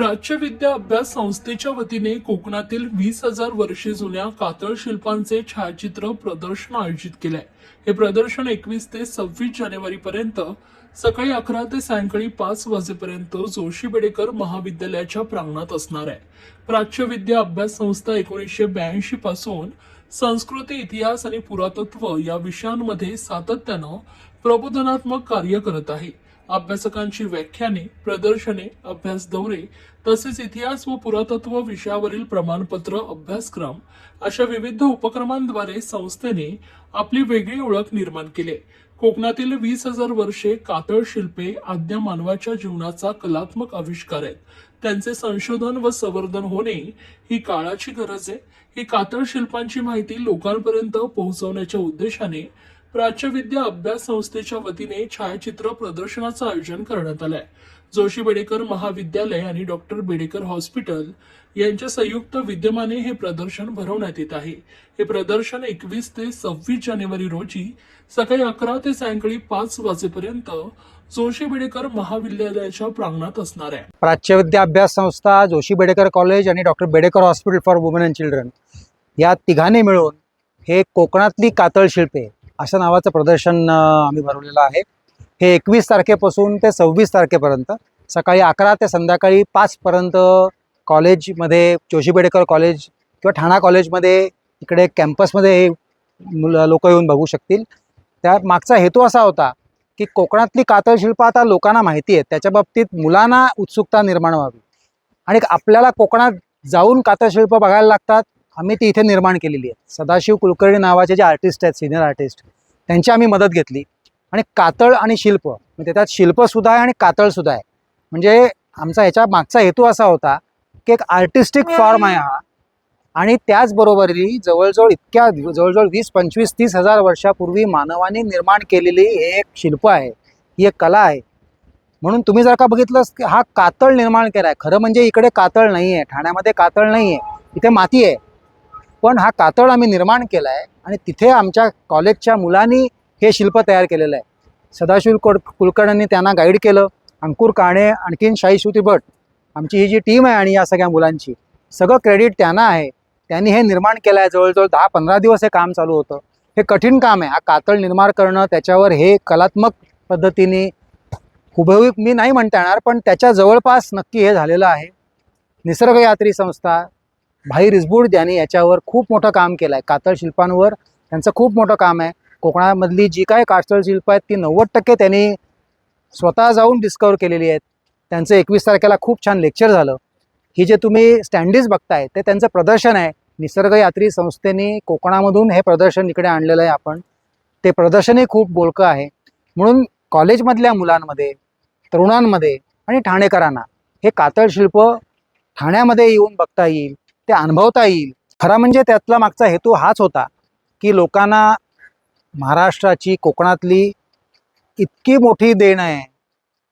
प्राच्यविद्या अभ्यास संस्थेच्या वतीने कोकणातील वीस हजार वर्षे जुन्या कातळ शिल्पांचे छायाचित्र प्रदर्शन आयोजित केले हे प्रदर्शन एकवीस ते सव्वीस जानेवारी पर्यंत सकाळी अकरा ते सायंकाळी पाच वाजेपर्यंत जोशी बेडेकर महाविद्यालयाच्या प्रांगणात असणार आहे. प्राच्य विद्या अभ्यास संस्था एकोणीसशे ब्याऐंशी पासून संस्कृती इतिहास आणि पुरातत्व या विषयांमध्ये सातत्यानं प्रबोधनात्मक कार्य करत आहे. अभ्यासकांची व्याख्याने प्रदर्शने अभ्यास दौरे तसेच इतिहास व पुरातत्व विषयावरील प्रमाणपत्र अभ्यासक्रम अशा विविध उपक्रमांद्वारे संस्थेने आपली वेगळी ओळख निर्माण केली. कोकणातील वीस हजार वर्षे कातळ शिल्पे आद्य मानवाच्या जीवनाचा कलात्मक आविष्कार आहेत. त्यांचे संशोधन व संवर्धन होणे ही काळाची गरज आहे. ही कातळ शिल्पांची माहिती लोकांपर्यंत पोहोचवण्याच्या उद्देशाने प्राच्यविद्या अभ्यास संस्थेच्या वतीने छायाचित्र प्रदर्शनाचं आयोजन करण्यात आलंय. जोशी बेडेकर महाविद्यालय आणि डॉक्टर बेडेकर हॉस्पिटल यांच्या संयुक्त विद्यमाने हे प्रदर्शन भरवण्यात येत आहे. हे प्रदर्शन एकवीस ते सव्वीस जानेवारी रोजी सकाळी अकरा ते सायंकाळी पाच वाजेपर्यंत जोशी बेडेकर महाविद्यालयाच्या प्रांगणात असणार आहे. प्राच्यविद्या अभ्यास संस्था जोशी बेडेकर कॉलेज आणि doctor Bedekar hospital for women and children या तिघांनी मिळून हे कोकणातली कातळ शिल्पे अशा नावाचं प्रदर्शन आम्ही भरवलेलं आहे. हे एकवीस तारखेपासून ते सव्वीस तारखेपर्यंत सकाळी अकरा ते संध्याकाळी पाचपर्यंत कॉलेजमध्ये जोशी बेडेकर कॉलेज किंवा ठाणा कॉलेजमध्ये इकडे कॅम्पसमध्ये हे मुलं लोक येऊन बघू शकतील. त्या मागचा हेतू असा होता की कोकणातली कातळ शिल्प आता लोकांना माहिती आहेत. त्याच्या बाबतीत मुलांना उत्सुकता निर्माण व्हावी. आणि आपल्याला कोकणात जाऊन कातळ शिल्प बघायला लागतात आम्ही ती इथे निर्माण केलेली आहे. सदाशिव कुलकर्णी नावाचे जे आर्टिस्ट आहेत सिनियर आर्टिस्ट त्यांची आम्ही मदत घेतली. आणि कातळ आणि शिल्प म्हणजे त्यात शिल्पसुद्धा आहे आणि कातळसुद्धा आहे. म्हणजे आमचा ह्याच्या मागचा हेतू असा होता की एक आर्टिस्टिक फॉर्म आहे हा. आणि त्याचबरोबरी जवळजवळ इतक्या जवळजवळ वीस पंचवीस तीस हजार वर्षापूर्वी मानवाने निर्माण केलेली हे एक शिल्प आहे ही एक कला आहे. म्हणून तुम्ही जर का बघितलं की हा कातळ निर्माण केला आहे खरं म्हणजे इकडे कातळ नाही आहे ठाण्यामध्ये कातळ नाही आहे इथे माती आहे. पण हा कातळ आम्ही निर्माण केला आहे आणि तिथे आमच्या कॉलेजच्या मुलांनी हे शिल्प तयार केलेलं आहे. सदाशिव कोड कुलकर्णींनी त्यांना गाईड केलं. अंकुर काणे आणखीन शाही श्रुती भट आमची ही जी टीम आहे आणि या सगळ्या मुलांची सगळं क्रेडिट त्यांना आहे. त्यांनी हे निर्माण केलं आहे जवळजवळ दहा पंधरा दिवस हे काम चालू होतं. हे कठीण काम आहे. हा कातळ निर्माण करणं त्याच्यावर हे कलात्मक पद्धतीने हुबहुब मी नाही म्हणता येणार पण त्याच्या जवळपास नक्की हे झालेलं आहे. निसर्गयात्री संस्था भाई रिसबूड यांनी याच्यावर खूप मोठं काम केलं आहे कातळ शिल्पांवर त्यांचं खूप मोठं काम आहे. कोकणामधली जी काय कातळ शिल्प आहेत ती नव्वद टक्के त्यांनी स्वतः जाऊन डिस्कवर केलेली आहेत. त्यांचं एकवीस तारखेला खूप छान लेक्चर झालं. ही जे तुम्ही स्टँडीज बघताय ते त्यांचं प्रदर्शन आहे. निसर्गयात्री संस्थेने कोकणामधून हे प्रदर्शन इकडे आणलेलं आहे आपण. ते प्रदर्शनही खूप बोलकं आहे. म्हणून कॉलेजमधल्या मुलांमध्ये तरुणांमध्ये आणि ठाणेकरांना हे कातळ शिल्प ठाण्यामध्ये येऊन बघता येईल. ते अनुभवता येईल. खरा म्हणजे त्यातला मागचा हेतू हाच होता की लोकांना महाराष्ट्राची कोकणातली इतकी मोठी देण आहे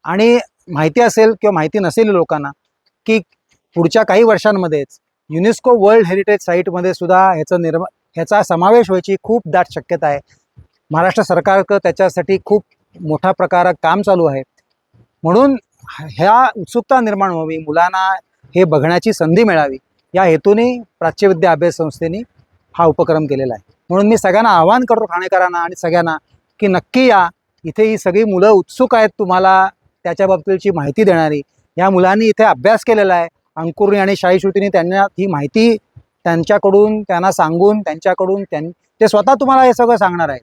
आणि माहिती असेल किंवा माहिती नसेल लोकांना की पुढच्या काही वर्षांमध्येच युनेस्को वर्ल्ड हेरिटेज साईटमध्ये सुद्धा ह्याचं निर्मा ह्याचा समावेश व्हायची खूप दाट शक्यता आहे. महाराष्ट्र सरकारचं त्याच्यासाठी खूप मोठा प्रकार काम चालू आहे. म्हणून ह्या उत्सुकता निर्माण व्हावी मुलांना हे बघण्याची संधी मिळावी. या हेतूने प्राच्यविद्या अभ्यास संस्थेने हा उपक्रम केलेला आहे. म्हणून मी सगळ्यांना आवाहन करतो ठाणेकरांना आणि सगळ्यांना की नक्की या. इथे ही सगळी मुलं उत्सुक आहेत तुम्हाला त्याच्या बाबतीची माहिती देणारी. या मुलांनी इथे अभ्यास केलेला आहे. अंकुरनी आणि शाहीश्रुतीने त्यांना ही माहिती त्यांच्याकडून त्यांना सांगून त्यांच्याकडून त्यां ते स्वतः तुम्हाला हे सगळं सांगणार आहेत.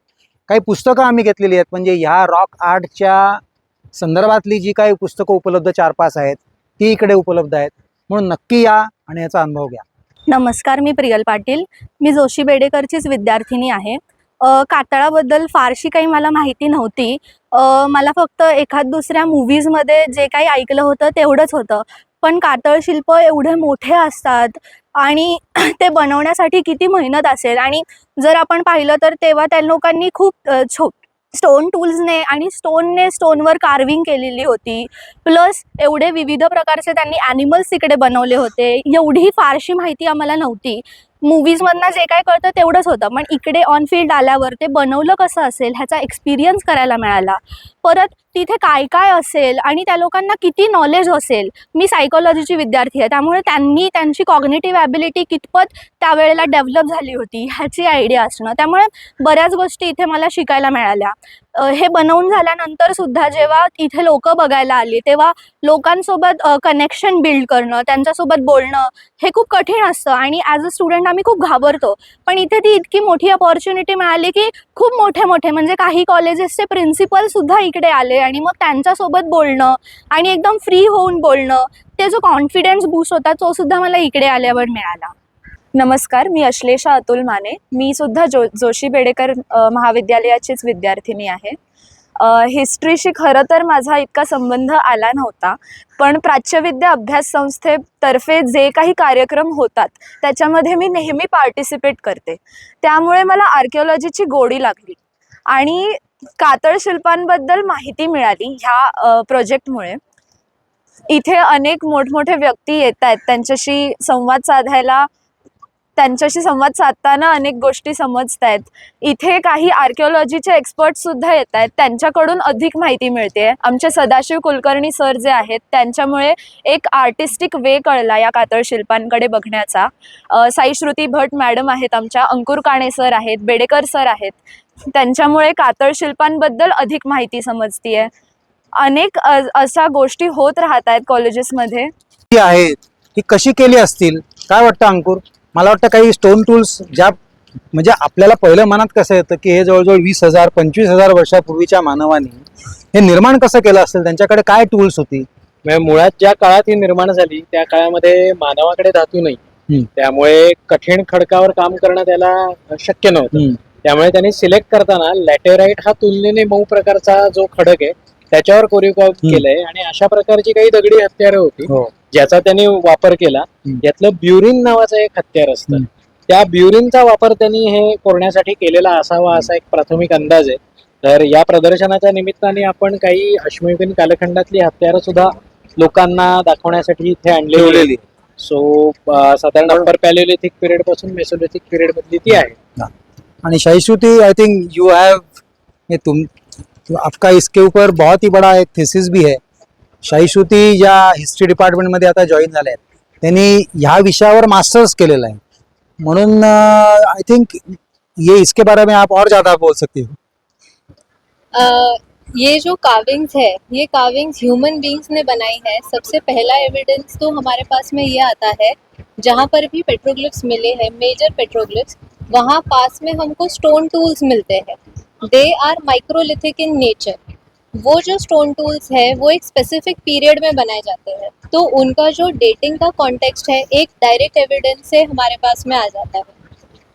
काही पुस्तकं आम्ही घेतलेली आहेत. म्हणजे ह्या रॉक आर्टच्या संदर्भातली जी काही पुस्तकं उपलब्ध चार पाच आहेत ती इकडे उपलब्ध आहेत. म्हणून नक्की या आणि याचा अनुभव घ्या. नमस्कार मी प्रियल पाटील. मी जोशी बेडेकरचीच विद्यार्थिनी आहे. कातळाबद्दल फारशी काही मला माहिती नव्हती. मला फक्त एखाद दुसऱ्या मूवीजमध्ये जे काही ऐकलं होतं तेवढंच होतं. पण कातळ शिल्प एवढे मोठे असतात आणि ते बनवण्यासाठी किती मेहनत असेल. आणि जर आपण पाहिलं तर तेव्हा त्या लोकांनी खूप छो स्टोन टूल्सने आणि स्टोनने स्टोनवर कार्विंग केलेली होती. प्लस एवढे विविध प्रकारचे त्यांनी ॲनिमल्स तिकडे बनवले होते. एवढी फारशी माहिती आम्हाला नव्हती. मूवीजमधनं जे काय कळतं तेवढंच होतं. पण इकडे ऑन फील्ड आल्यावर ते बनवलं कसं असेल ह्याचा एक्सपिरियन्स करायला मिळाला. परत तिथे काय काय असेल आणि त्या लोकांना किती नॉलेज असेल. मी सायकोलॉजीची विद्यार्थी आहे त्यामुळे त्यांनी त्यांची कॉग्नेटिव्ह ॲबिलिटी कितपत त्यावेळेला डेव्हलप झाली होती ह्याची आयडिया असणं. त्यामुळे बऱ्याच गोष्टी इथे मला शिकायला मिळाल्या. हे बनवून झाल्यानंतर सुद्धा जेव्हा इथे लोक बघायला आली तेव्हा लोकांसोबत कनेक्शन बिल्ड करणं त्यांच्यासोबत बोलणं हे खूप कठीण असतं आणि ॲज अ स्टुडंट आम्ही खूप घाबरतो. पण इथे ती इतकी मोठी अपॉर्च्युनिटी मिळाली की खूप मोठे मोठे म्हणजे काही कॉलेजेसचे प्रिन्सिपल सुद्धा इकडे आले आणि मग त्यांच्यासोबत बोलणं आणि एकदम फ्री होऊन बोलणं ते जो कॉन्फिडन्स बूस्ट होता तो सुद्धा मला इकडे आल्यावर मिळाला. नमस्कार मी अश्लेषा अतुल माने. मी सुद्धा जो जोशी बेडेकर महाविद्यालयाचीच विद्यार्थिनी आहे. हिस्ट्रीशी खरं तर माझा इतका संबंध आला नव्हता पण प्राच्यविद्या अभ्यास संस्थेतर्फे जे काही कार्यक्रम होतात त्याच्यामध्ये मी नेहमी पार्टिसिपेट करते. त्यामुळे मला आर्किओलॉजीची गोडी लागली आणि कातळ शिल्पांबद्दल माहिती मिळाली ह्या प्रोजेक्टमुळे. इथे अनेक मोठमोठे व्यक्ती येत आहेत त्यांच्याशी संवाद साधायला त्यांच्याशी संवाद साधताना अनेक गोष्टी समजत आहेत इथे काही आर्किओलॉजीचे एक्सपर्ट सुद्धा येत आहेत त्यांच्याकडून अधिक माहिती मिळते. आमचे सदाशिव कुलकर्णी सर जे आहेत त्यांच्यामुळे एक आर्टिस्टिक वे कळला या कातळ शिल्पांकडे बघण्याचा. साई श्रुती भट मॅडम आहेत आमच्या अंकुर काणे सर आहेत बेडेकर सर आहेत. त्यांच्यामुळे कातळ शिल्पांबद्दल अधिक माहिती समजतीये. अनेक अशा गोष्टी होत राहत आहेत कॉलेजेसमध्ये आहेत ती कशी केली असतील? काय वाटतं अंकुर? मला वाटतं काही स्टोन टूल्स ज्या म्हणजे आपल्याला पहिलं मनात कसं येतं की हे जवळजवळ वीस हजार पंचवीस हजार वर्षापूर्वीच्या मानवाने हे निर्माण कसं केलं असेल? त्यांच्याकडे काय टूल्स होती? म्हणजे मुळात ज्या काळात ही निर्माण झाली त्या काळामध्ये मानवाकडे धातू नाही. त्यामुळे कठीण खडकावर काम करणं त्याला शक्य नव्हतं. त्यामुळे त्यांनी सिलेक्ट करताना लॅटेराईट हा तुलनेने मऊ प्रकारचा जो खडक आहे त्याच्यावर हम्म. केलंय. आणि अशा प्रकारची काही दगडी हत्यारं होती. हो. ज्याचा त्यांनी वापर केला. यातलं ब्युरिन नावाचं एक हत्यार असतं. त्या ब्युरिनचा वापर त्यांनी हे कोरण्यासाठी केलेला असावा असा एक प्राथमिक अंदाज आहे तर या प्रदर्शनाच्या निमित्ताने आपण काही अश्मयुगीन कालखंडातली हत्यारं सुद्धा लोकांना दाखवण्यासाठी इथे. ठेवलेली सो साधारण अप्पर पॅलिओलिथिक पिरियडपासून मेसोलिथिक पिरियड मधली ती आहे आणि शाहीश्रुति आई थिंक यू हैव तुम आपका इसके ऊपर बहुत ही बड़ा एक थेसिस भी है शाहीश्रुती ज्या हिस्ट्री डिपार्टमेंटमध्ये आता जॉईन झाल्या आहेत त्यांनी ह्या विषयावर मास्टर्स केलेलं आहे. म्हणून आय थिंक ये इसके बारे में आप और ज़्यादा बोल सकते हो. अ, ये जो कार्विंग्स है ये कार्विंग्स ह्यूमन बींग्स ने बनाई है। सबसे पहला एविडेंस तो हमारे पास में ये आता है जहाँ पर भी पेट्रोग्लिप्स मिले हैं मेजर पेट्रोग्लिफ्स वहाँ पास में हमको स्टोन टूल्स मिलते हैं। They are microlithic in nature वो जो स्टोन टूल्स है, वो एक स्पेसिफिक पीरियड में बनाए जाते हैं। तो उनका जो डेटिंग का कॉन्टेक्स्ट है, एक डायरेक्ट एविडेंस से हमारे पास में आ जाता है।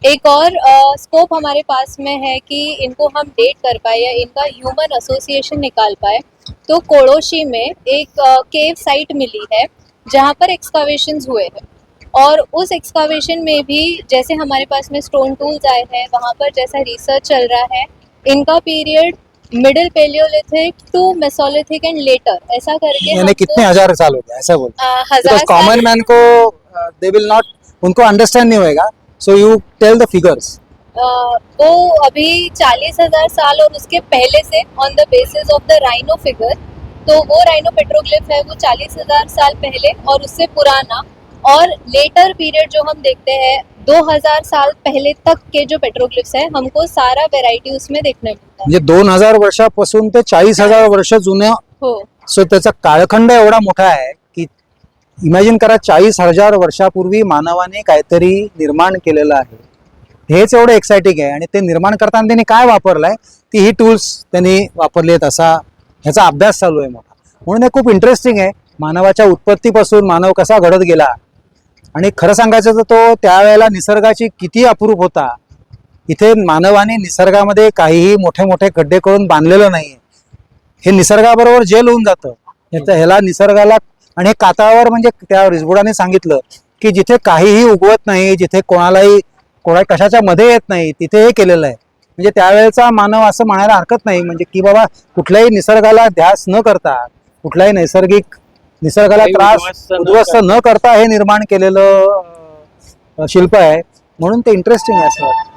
एक और स्कोप हमारे पास में है कि इनको हम डेट कर पाए या इनका ह्यूमन एसोसिएशन निकाल पाए। तो कोड़ोशी में एक केव साइट मिली है, जहाँ पर एक्सकावेशंस हुए हैं। और उस एक्सकावेशन में भी जैसे हमारे पास में स्टोन टूल्स आए हैं, वहाँ पर जैसा रिसर्च चल रहा है, इनका period middle palaeolithic to mesolithic and later ऐसा करके यानी कितने हज़ार साल हो गए ऐसा बोल हज़ार कॉमन मैन को दे विल नॉट उनको अंडरस्टैंड नहीं होएगा। So you tell the figures वो अभी चालीस हज़ार साल और उसके पहले से on the basis of the rhino figure तो वो राइनो पेट्रोग्लिफ है वो चालीस हज़ार साल पहले और उससे पुराना। और लेटर पीरियड जो हम देखते हैं 2000 साल पहले तक के जो पेट्रोग्लिफ्स है हमको सारा वेराइटी उसमें देखने मिलता है म्हणजे दोन हजार वर्षापासून ते चाळीस हजार वर्ष जुन्या हो. सो त्याचा कालखंड एवढा मोठा आहे की इमॅजिन करा चाळीस हजार वर्षापूर्वी मानवाने काहीतरी निर्माण केलेलं आहे. हेच एवढं एक्साइटिंग आहे आणि ते निर्माण करताना त्यांनी काय वापरलंय? ती ही टूल्स त्यांनी वापरली आहेत असा ह्याचा अभ्यास चालू आहे मोठा. म्हणून हे खूप इंटरेस्टिंग आहे. मानवाच्या उत्पत्तीपासून मानव कसा घडत गेला? आणि खरं सांगायचं तर तो त्यावेळेला निसर्गाची किती अप्रूप होता? इथे मानवाने निसर्गामध्ये काहीही मोठे मोठे खड्डे करून बांधलेलं नाहीये. हे निसर्गाबरोबर जेल होऊन जातं. याचं ह्याला निसर्गाला आणि हे कातळावर म्हणजे त्या रिजबुडाने सांगितलं की जिथे काहीही उगवत नाही जिथे कोणालाही कोणा कशाच्या मध्ये येत नाही तिथे हे केलेलं आहे. म्हणजे त्यावेळेचा मानव असं म्हणायला हरकत नाही. म्हणजे की बाबा कुठल्याही निसर्गाला ध्यास न करता कुठल्याही नैसर्गिक निसर्गाला त्रास उद्ध्वस्त न करता. हे निर्माण केलेलं शिल्प आहे. म्हणून ते इंटरेस्टिंग आहे असं वाटतं.